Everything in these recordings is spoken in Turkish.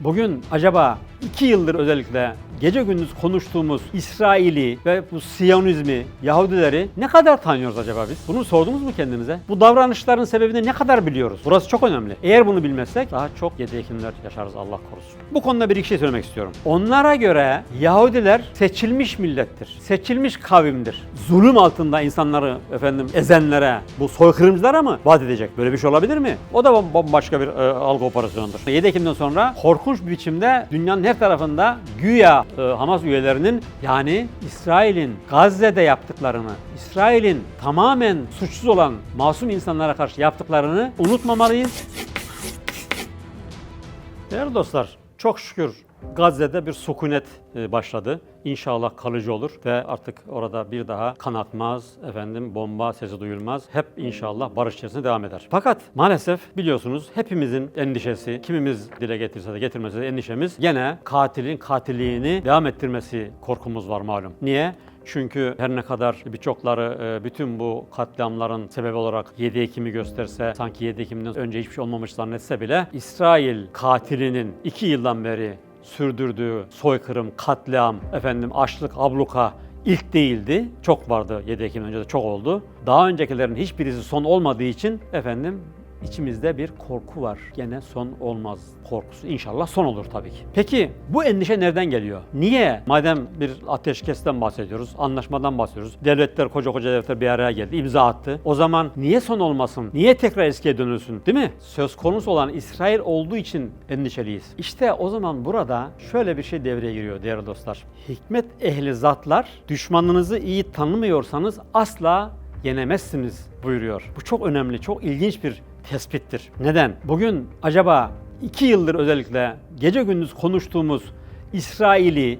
Bugün acaba iki yıldır özellikle gece gündüz konuştuğumuz İsrail'i ve bu Siyonizmi, Yahudileri ne kadar tanıyoruz acaba biz? Bunu sordunuz mu kendinize? Bu davranışların sebebini ne kadar biliyoruz? Burası çok önemli. Eğer bunu bilmezsek daha çok 7 Ekimler yaşarız Allah korusun. Bu konuda bir iki şey söylemek istiyorum. Onlara göre Yahudiler seçilmiş millettir. Seçilmiş kavimdir. Zulüm altında insanları efendim ezenlere, bu soykırımcılara mı vaat edecek? Böyle bir şey olabilir mi? O da bambaşka bir e, algı operasyonudur. 7 Ekim'den sonra korkunç bir biçimde dünyanın her tarafında güya e, Hamas üyelerinin yani İsrail'in Gazze'de yaptıklarını, İsrail'in tamamen suçsuz olan masum insanlara karşı yaptıklarını unutmamalıyız. Değerli dostlar, çok şükür Gazze'de bir sükunet e, başladı. İnşallah kalıcı olur ve artık orada bir daha kan akmaz, efendim bomba sesi duyulmaz. Hep inşallah barış içerisinde devam eder. Fakat maalesef biliyorsunuz hepimizin endişesi, kimimiz dile getirse de getirmese de endişemiz gene katilin katilliğini devam ettirmesi korkumuz var malum. Niye? Çünkü her ne kadar birçokları e, bütün bu katliamların sebebi olarak 7 Ekim'i gösterse, sanki 7 Ekim'den önce hiçbir şey olmamış zannetse bile İsrail katilinin 2 yıldan beri sürdürdüğü soykırım, katliam, efendim açlık, abluka ilk değildi. Çok vardı 7 Ekim önce de çok oldu. Daha öncekilerin hiçbirisi son olmadığı için efendim içimizde bir korku var. Gene son olmaz korkusu. İnşallah son olur tabii ki. Peki bu endişe nereden geliyor? Niye? Madem bir ateşkesten bahsediyoruz, anlaşmadan bahsediyoruz. Devletler, koca koca devletler bir araya geldi, imza attı. O zaman niye son olmasın? Niye tekrar eskiye dönülsün? Değil mi? Söz konusu olan İsrail olduğu için endişeliyiz. İşte o zaman burada şöyle bir şey devreye giriyor değerli dostlar. Hikmet ehli zatlar düşmanınızı iyi tanımıyorsanız asla yenemezsiniz buyuruyor. Bu çok önemli, çok ilginç bir tespittir. Neden? Bugün acaba iki yıldır özellikle gece gündüz konuştuğumuz İsrail'i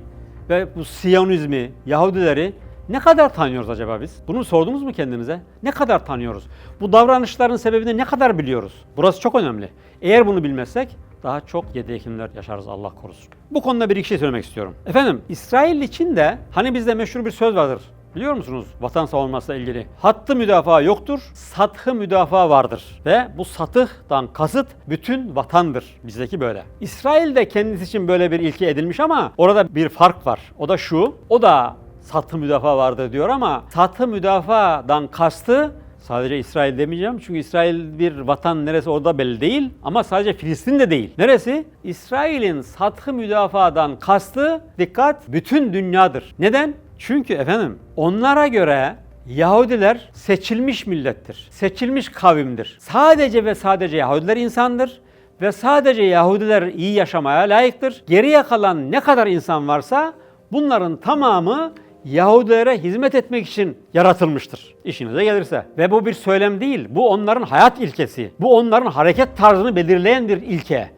ve bu Siyonizmi, Yahudileri ne kadar tanıyoruz acaba biz? Bunu sordunuz mu kendinize? Ne kadar tanıyoruz? Bu davranışların sebebini ne kadar biliyoruz? Burası çok önemli. Eğer bunu bilmezsek daha çok 7 Ekimler yaşarız Allah korusun. Bu konuda bir iki şey söylemek istiyorum. Efendim İsrail için de hani bizde meşhur bir söz vardır. Biliyor musunuz vatan savunmasıyla ilgili? Hattı müdafaa yoktur, sathı müdafaa vardır. Ve bu satıhtan kasıt bütün vatandır. Bizdeki böyle. İsrail de kendisi için böyle bir ilke edilmiş ama orada bir fark var. O da şu, o da satı müdafaa vardır diyor ama satı müdafadan kastı Sadece İsrail demeyeceğim çünkü İsrail bir vatan neresi orada belli değil ama sadece Filistin de değil. Neresi? İsrail'in sathı müdafadan kastı dikkat bütün dünyadır. Neden? Çünkü efendim onlara göre Yahudiler seçilmiş millettir. Seçilmiş kavimdir. Sadece ve sadece Yahudiler insandır ve sadece Yahudiler iyi yaşamaya layıktır. Geriye kalan ne kadar insan varsa bunların tamamı Yahudilere hizmet etmek için yaratılmıştır. İşinize gelirse. Ve bu bir söylem değil. Bu onların hayat ilkesi. Bu onların hareket tarzını belirleyen bir ilke.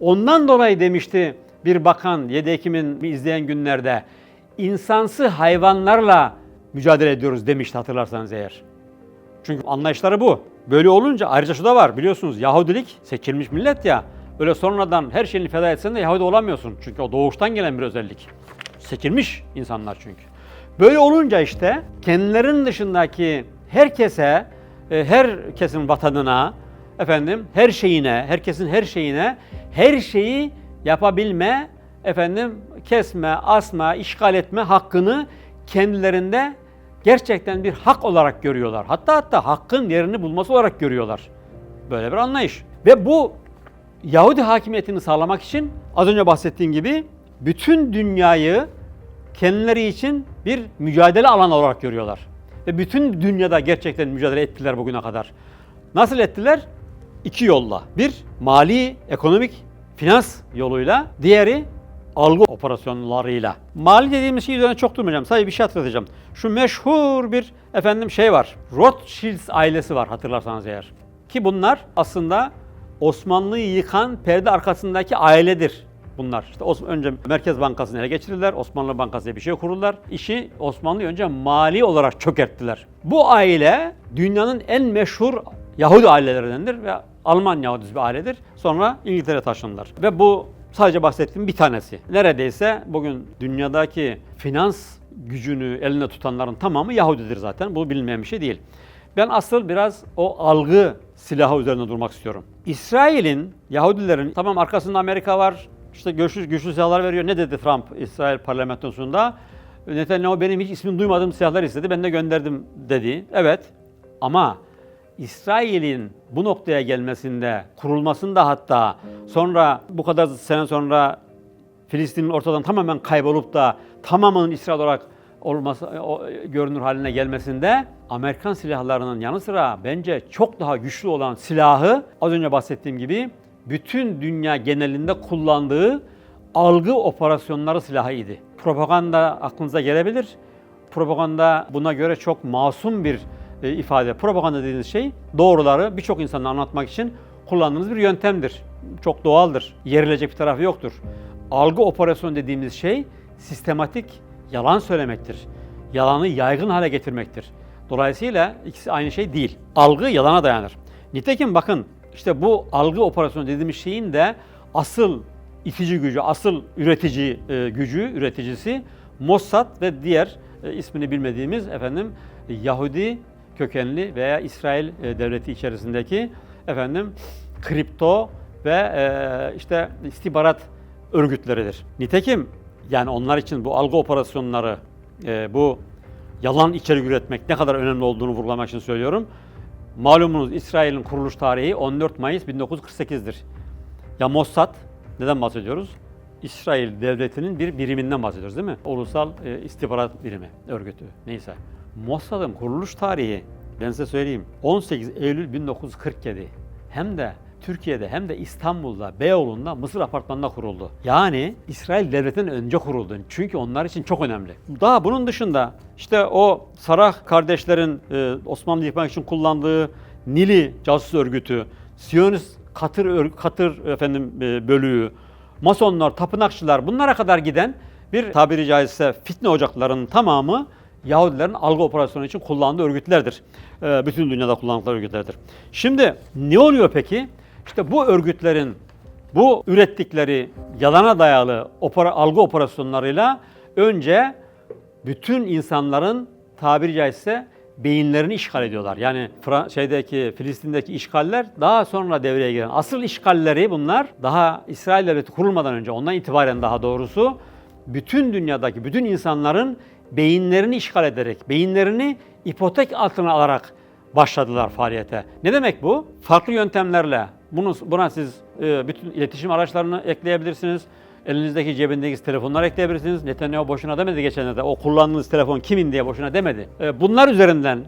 Ondan dolayı demişti bir bakan 7 Ekim'in izleyen günlerde insansı hayvanlarla mücadele ediyoruz demişti hatırlarsanız eğer. Çünkü anlayışları bu. Böyle olunca ayrıca şu da var biliyorsunuz Yahudilik seçilmiş millet ya. Öyle sonradan her şeyini feda etsen de Yahudi olamıyorsun. Çünkü o doğuştan gelen bir özellik. Seçilmiş insanlar çünkü. Böyle olunca işte kendilerinin dışındaki herkese, e, herkesin vatanına, efendim her şeyine, herkesin her şeyine, her şeyi yapabilme, efendim kesme, asma, işgal etme hakkını kendilerinde gerçekten bir hak olarak görüyorlar. Hatta hatta hakkın yerini bulması olarak görüyorlar. Böyle bir anlayış. Ve bu Yahudi hakimiyetini sağlamak için az önce bahsettiğim gibi bütün dünyayı kendileri için bir mücadele alanı olarak görüyorlar. Ve bütün dünyada gerçekten mücadele ettiler bugüne kadar. Nasıl ettiler? İki yolla. Bir, mali, ekonomik, finans yoluyla. Diğeri, algı operasyonlarıyla. Mali dediğimiz şey üzerine çok durmayacağım. Sadece bir şey hatırlatacağım. Şu meşhur bir efendim şey var. Rothschild ailesi var hatırlarsanız eğer. Ki bunlar aslında Osmanlı'yı yıkan perde arkasındaki ailedir bunlar. İşte Os- önce Merkez Bankası'nı ele geçirdiler. Osmanlı Bankası diye bir şey kurdular. İşi Osmanlı'yı önce mali olarak çökerttiler. Bu aile dünyanın en meşhur Yahudi ailelerindendir ve Alman Yahudisi bir ailedir. Sonra İngiltere taşındılar. Ve bu sadece bahsettiğim bir tanesi. Neredeyse bugün dünyadaki finans gücünü elinde tutanların tamamı Yahudidir zaten. Bu bilinmeyen bir şey değil. Ben asıl biraz o algı silahı üzerine durmak istiyorum. İsrail'in, Yahudilerin, tamam arkasında Amerika var, işte güçlü, güçlü silahlar veriyor. Ne dedi Trump İsrail parlamentosunda? Netanyahu benim hiç ismini duymadığım silahlar istedi. Ben de gönderdim dedi. Evet ama İsrail'in bu noktaya gelmesinde, kurulmasında hatta sonra bu kadar sene sonra Filistin'in ortadan tamamen kaybolup da tamamının İsrail olarak olması o, görünür haline gelmesinde Amerikan silahlarının yanı sıra bence çok daha güçlü olan silahı az önce bahsettiğim gibi bütün dünya genelinde kullandığı algı operasyonları silahıydı. Propaganda aklınıza gelebilir. Propaganda buna göre çok masum bir e, ifade. Propaganda dediğiniz şey doğruları birçok insana anlatmak için kullandığınız bir yöntemdir. Çok doğaldır. Yerilecek bir tarafı yoktur. Algı operasyonu dediğimiz şey sistematik yalan söylemektir. Yalanı yaygın hale getirmektir. Dolayısıyla ikisi aynı şey değil. Algı yalana dayanır. Nitekim bakın işte bu algı operasyonu dediğimiz şeyin de asıl itici gücü, asıl üretici e, gücü, üreticisi Mossad ve diğer e, ismini bilmediğimiz efendim Yahudi kökenli veya İsrail e, devleti içerisindeki efendim kripto ve e, işte istihbarat örgütleridir. Nitekim yani onlar için bu algı operasyonları, e, bu yalan içerik üretmek ne kadar önemli olduğunu vurgulamak için söylüyorum. Malumunuz İsrail'in kuruluş tarihi 14 Mayıs 1948'dir. Ya Mossad, neden bahsediyoruz? İsrail devletinin bir biriminden bahsediyoruz değil mi? Ulusal e, istihbarat birimi, örgütü neyse. Mossad'ın kuruluş tarihi ben size söyleyeyim 18 Eylül 1947 hem de Türkiye'de hem de İstanbul'da, Beyoğlu'nda Mısır apartmanında kuruldu. Yani İsrail devletinden önce kuruldu. Çünkü onlar için çok önemli. Daha bunun dışında işte o Sarah kardeşlerin e, Osmanlı yıkmak için kullandığı Nili casus örgütü, Siyonist Katır Katır efendim e, bölüğü, Masonlar, tapınakçılar bunlara kadar giden bir tabiri caizse fitne ocaklarının tamamı Yahudilerin algı operasyonu için kullandığı örgütlerdir. Ee, bütün dünyada kullandıkları örgütlerdir. Şimdi ne oluyor peki? İşte bu örgütlerin bu ürettikleri yalana dayalı opera, algı operasyonlarıyla önce bütün insanların tabiri caizse beyinlerini işgal ediyorlar. Yani Fra- şeydeki Filistin'deki işgaller daha sonra devreye giren. Asıl işgalleri bunlar daha İsrail devleti kurulmadan önce ondan itibaren daha doğrusu bütün dünyadaki bütün insanların beyinlerini işgal ederek, beyinlerini ipotek altına alarak başladılar faaliyete. Ne demek bu? Farklı yöntemlerle bunu buna siz e, bütün iletişim araçlarını ekleyebilirsiniz. Elinizdeki cebindeki telefonlar ekleyebilirsiniz. Netanyahu boşuna demedi geçenlerde. O kullandığınız telefon kimin diye boşuna demedi. E, bunlar üzerinden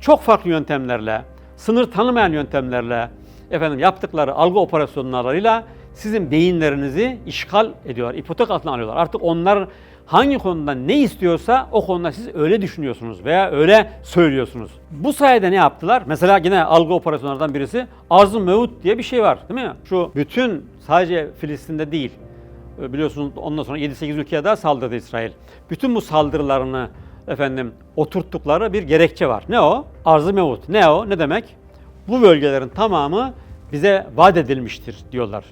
çok farklı yöntemlerle, sınır tanımayan yöntemlerle efendim yaptıkları algı operasyonlarıyla sizin beyinlerinizi işgal ediyorlar, ipotek altına alıyorlar. Artık onlar hangi konuda ne istiyorsa o konuda siz öyle düşünüyorsunuz veya öyle söylüyorsunuz. Bu sayede ne yaptılar? Mesela yine algı operasyonlardan birisi arz-ı mevut diye bir şey var değil mi? Şu bütün sadece Filistin'de değil e, biliyorsunuz ondan sonra 7-8 ülkeye daha saldırdı İsrail. Bütün bu saldırılarını efendim oturttukları bir gerekçe var. Ne o? Arz-ı mevut. Ne o? Ne demek? Bu bölgelerin tamamı bize vaat edilmiştir diyorlar.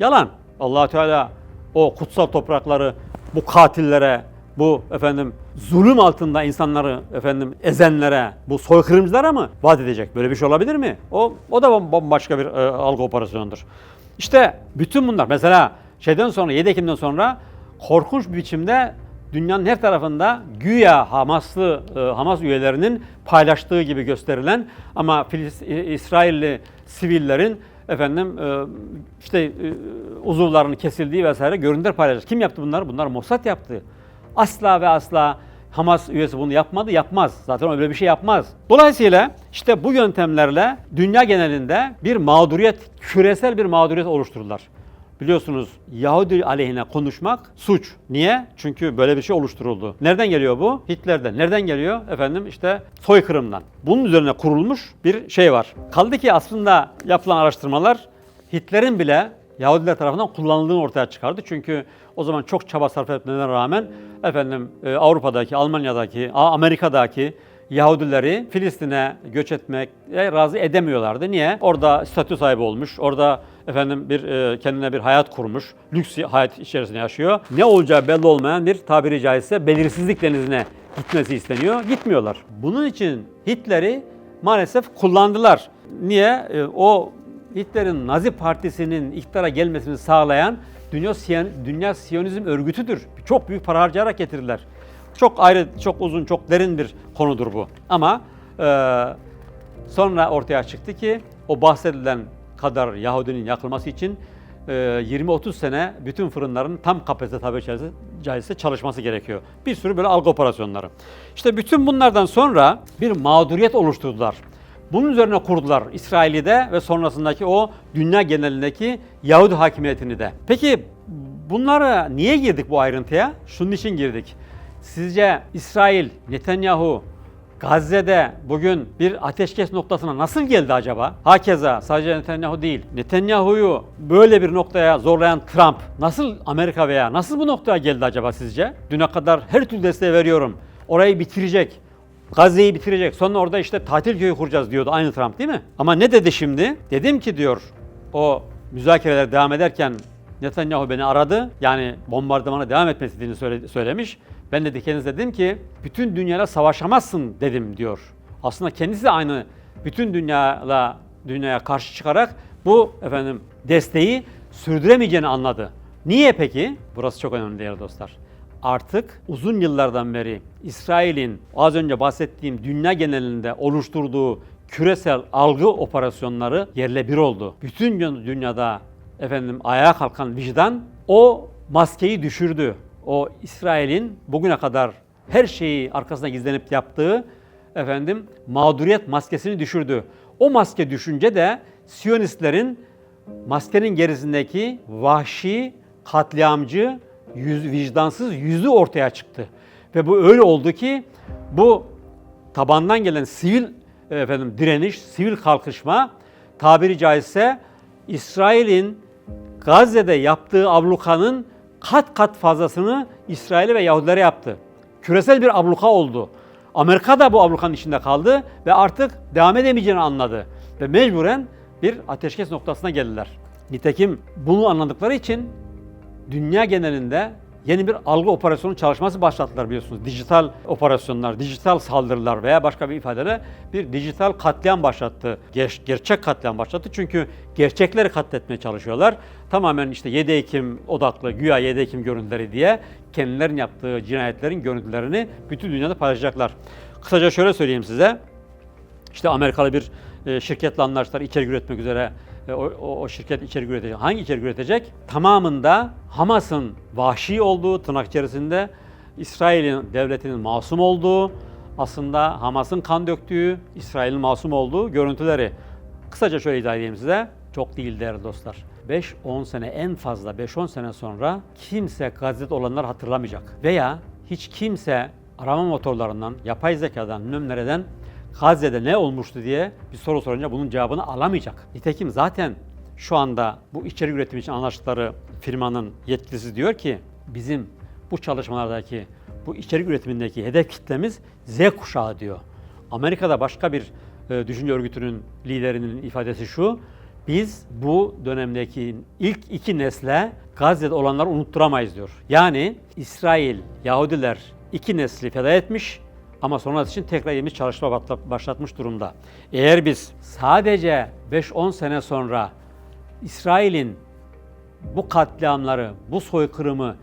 Yalan. allah Teala o kutsal toprakları bu katillere, bu efendim zulüm altında insanları efendim ezenlere, bu soykırımcılara mı vaat edecek? Böyle bir şey olabilir mi? O o da bam- bambaşka bir e, algı operasyonudur. İşte bütün bunlar mesela şeyden sonra 7 Ekim'den sonra korkunç bir biçimde dünyanın her tarafında güya Hamaslı e, Hamas üyelerinin paylaştığı gibi gösterilen ama Filis, e, İsrailli sivillerin efendim e, işte e, uzuvlarının kesildiği vesaire görüntüler paylaşır. Kim yaptı bunları? Bunlar Mossad yaptı. Asla ve asla Hamas üyesi bunu yapmadı, yapmaz. Zaten öyle bir şey yapmaz. Dolayısıyla işte bu yöntemlerle dünya genelinde bir mağduriyet, küresel bir mağduriyet oluşturdular. Biliyorsunuz Yahudi aleyhine konuşmak suç. Niye? Çünkü böyle bir şey oluşturuldu. Nereden geliyor bu? Hitler'den. Nereden geliyor? Efendim işte soykırımdan. Bunun üzerine kurulmuş bir şey var. Kaldı ki aslında yapılan araştırmalar Hitler'in bile Yahudiler tarafından kullanıldığını ortaya çıkardı. Çünkü o zaman çok çaba sarf etmelerine rağmen efendim e, Avrupa'daki, Almanya'daki, Amerika'daki Yahudileri Filistin'e göç etmeye razı edemiyorlardı. Niye? Orada statü sahibi olmuş, orada efendim bir e, kendine bir hayat kurmuş, lüks hayat içerisinde yaşıyor. Ne olacağı belli olmayan bir tabiri caizse belirsizlik denizine gitmesi isteniyor. Gitmiyorlar. Bunun için Hitler'i maalesef kullandılar. Niye? E, o Hitler'in Nazi Partisi'nin iktidara gelmesini sağlayan Dünya, Siyan, Dünya Siyonizm örgütüdür. Çok büyük para harcayarak getirdiler. Çok ayrı, çok uzun, çok derin bir konudur bu. Ama e, sonra ortaya çıktı ki o bahsedilen kadar Yahudinin yakılması için e, 20-30 sene bütün fırınların tam kapasite tabiri caizse- çalışması gerekiyor. Bir sürü böyle algı operasyonları. İşte bütün bunlardan sonra bir mağduriyet oluşturdular. Bunun üzerine kurdular İsrail'i ve sonrasındaki o dünya genelindeki Yahudi hakimiyetini de. Peki bunlara niye girdik bu ayrıntıya? Şunun için girdik. Sizce İsrail, Netanyahu, Gazze'de bugün bir ateşkes noktasına nasıl geldi acaba? Hakeza sadece Netanyahu değil. Netanyahu'yu böyle bir noktaya zorlayan Trump nasıl Amerika veya nasıl bu noktaya geldi acaba sizce? Düne kadar her türlü desteği veriyorum. Orayı bitirecek. Gazze'yi bitirecek. Sonra orada işte tatil köyü kuracağız diyordu aynı Trump değil mi? Ama ne dedi şimdi? Dedim ki diyor o müzakereler devam ederken Netanyahu beni aradı. Yani bombardımana devam etmesini söyle- söylemiş. Ben de kendisine dedim ki bütün dünyayla savaşamazsın dedim diyor. Aslında kendisi de aynı bütün dünyayla dünyaya karşı çıkarak bu efendim desteği sürdüremeyeceğini anladı. Niye peki? Burası çok önemli değerli dostlar. Artık uzun yıllardan beri İsrail'in az önce bahsettiğim dünya genelinde oluşturduğu küresel algı operasyonları yerle bir oldu. Bütün dü- dünyada efendim ayağa kalkan vicdan o maskeyi düşürdü. O İsrail'in bugüne kadar her şeyi arkasına gizlenip yaptığı efendim mağduriyet maskesini düşürdü. O maske düşünce de Siyonistlerin maskenin gerisindeki vahşi, katliamcı, yüz, vicdansız yüzü ortaya çıktı. Ve bu öyle oldu ki bu tabandan gelen sivil efendim direniş, sivil kalkışma tabiri caizse İsrail'in Gazze'de yaptığı ablukanın kat kat fazlasını İsrail'e ve Yahudilere yaptı. Küresel bir abluka oldu. Amerika da bu ablukanın içinde kaldı ve artık devam edemeyeceğini anladı. Ve mecburen bir ateşkes noktasına geldiler. Nitekim bunu anladıkları için dünya genelinde yeni bir algı operasyonu çalışması başlattılar biliyorsunuz. Dijital operasyonlar, dijital saldırılar veya başka bir ifadeyle bir dijital katliam başlattı. Ger- gerçek katliam başlattı. Çünkü gerçekleri katletmeye çalışıyorlar. Tamamen işte 7 Ekim odaklı, güya 7 Ekim görüntüleri diye kendilerinin yaptığı cinayetlerin görüntülerini bütün dünyada paylaşacaklar. Kısaca şöyle söyleyeyim size. İşte Amerikalı bir e, şirketle anlaştılar içerik üretmek üzere. O, o, şirket içerik üretecek. Hangi içerik üretecek? Tamamında Hamas'ın vahşi olduğu, tırnak içerisinde İsrail'in devletinin masum olduğu, aslında Hamas'ın kan döktüğü, İsrail'in masum olduğu görüntüleri. Kısaca şöyle izah edeyim size. Çok değil değerli dostlar. 5-10 sene en fazla 5-10 sene sonra kimse Gazze'de olanları hatırlamayacak. Veya hiç kimse arama motorlarından, yapay zekadan, nömnereden Gazze'de ne olmuştu diye bir soru sorunca bunun cevabını alamayacak. Nitekim zaten şu anda bu içerik üretimi için anlaştıkları firmanın yetkilisi diyor ki bizim bu çalışmalardaki bu içerik üretimindeki hedef kitlemiz Z kuşağı diyor. Amerika'da başka bir e, düşünce örgütünün liderinin ifadesi şu. Biz bu dönemdeki ilk iki nesle Gazze'de olanları unutturamayız diyor. Yani İsrail, Yahudiler iki nesli feda etmiş ama sonrası için tekrar yeni çalışma başlatmış durumda. Eğer biz sadece 5-10 sene sonra İsrail'in bu katliamları, bu soykırımı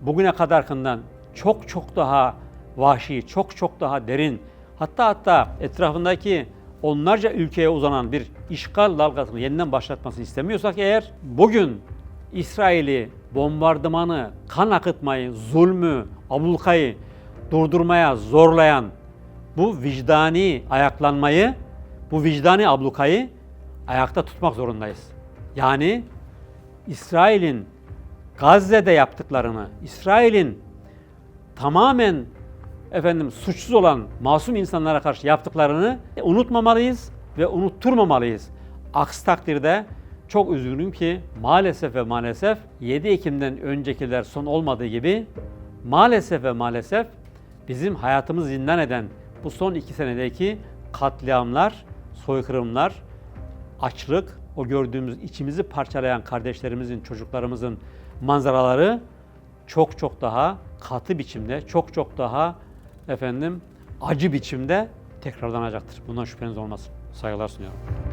bugüne kadarkından çok çok daha vahşi, çok çok daha derin, hatta hatta etrafındaki onlarca ülkeye uzanan bir işgal dalgasını yeniden başlatmasını istemiyorsak eğer bugün İsrail'i bombardımanı, kan akıtmayı, zulmü, ablukayı durdurmaya zorlayan bu vicdani ayaklanmayı, bu vicdani ablukayı ayakta tutmak zorundayız. Yani İsrail'in Gazze'de yaptıklarını, İsrail'in tamamen efendim suçsuz olan masum insanlara karşı yaptıklarını unutmamalıyız ve unutturmamalıyız. Aksi takdirde çok üzgünüm ki maalesef ve maalesef 7 Ekim'den öncekiler son olmadığı gibi maalesef ve maalesef bizim hayatımızı zindan eden bu son iki senedeki katliamlar, soykırımlar, açlık, o gördüğümüz içimizi parçalayan kardeşlerimizin, çocuklarımızın manzaraları çok çok daha katı biçimde, çok çok daha efendim acı biçimde tekrarlanacaktır. Bundan şüpheniz olmasın. Saygılar sunuyorum.